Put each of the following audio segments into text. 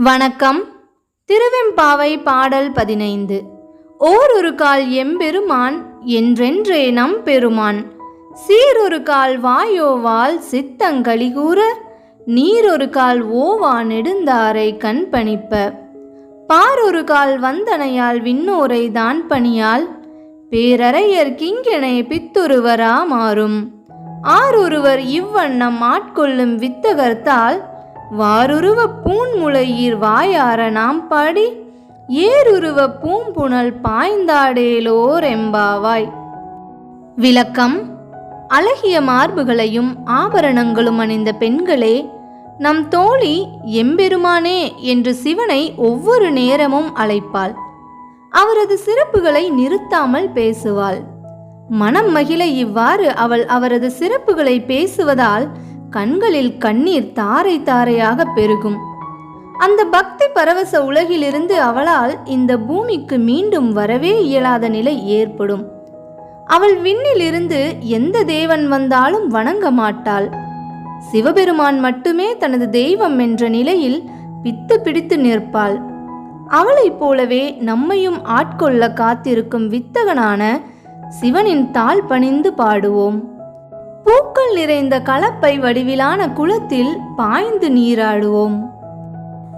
வணக்கம். திருவெம்பாவை பாடல் பதினைந்து. ஓர் ஒரு கால் எம்பெருமான் என்றென்றே நம் பெருமான். சீரொரு கால் வாயோவால் சித்தங்களிகூற நீரொரு கால் ஓவா நெடுந்தாரை கண் பணிப்ப. பாரொரு கால் வந்தனையால் விண்ணோரை தான் பணியால் பேரறையர் கிங்கெனை பித்துருவரா மாறும். ஆரொருவர் இவ்வண்ணம் ஆட்கொள்ளும் வித்தகர்த்தால் வாருருவ பூன்முளையீர் வாயார நாம் பாடி ஏருருவ பூம்புணல் பாய்ந்தாடேலோர் எம்பாவாய் விளக்கம் அழகிய மார்புகளையும் ஆபரணங்களும் அணிந்த பெண்களே நம் தோழி எம்பெருமானே என்று சிவனை ஒவ்வொரு நேரமும் அழைப்பாள். அவரது சிறப்புகளை நிறுத்தாமல் பேசுவாள். மனம் மகிழ இவ்வாறு அவள் அவரது சிறப்புகளை பேசுவதால் கண்களில் கண்ணீர் தாரை தாரையாக பெருகும். அந்த பக்தி பரவச உலகிலிருந்து அவளால் இந்த பூமிக்கு மீண்டும் வரவே இயலாத நிலை ஏற்படும். அவள் விண்ணிலிருந்து எந்த தேவன் வந்தாலும் வணங்க மாட்டாள். சிவபெருமான் மட்டுமே தனது தெய்வம் என்ற நிலையில் பித்து பிடித்து நிற்பாள். அவளைப் போலவே நம்மையும் ஆட்கொள்ள காத்திருக்கும் வித்தகனான சிவனின் தாள் பணிந்து பாடுவோம். பூக்கள் நிறைந்த கலப்பை வடிவிலான குளத்தில் பாய்ந்து நீராடுவோம்.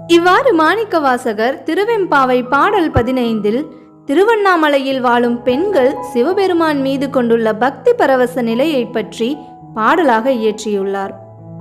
இவ்வாறு மாணிக்கவாசகர் திருவெம்பாவை பாடல் பதினைந்தில் திருவண்ணாமலையில் வாழும் பெண்கள் சிவபெருமான் மீது கொண்டுள்ள பக்தி பரவச நிலையை பற்றி பாடலாக இயற்றியுள்ளார்.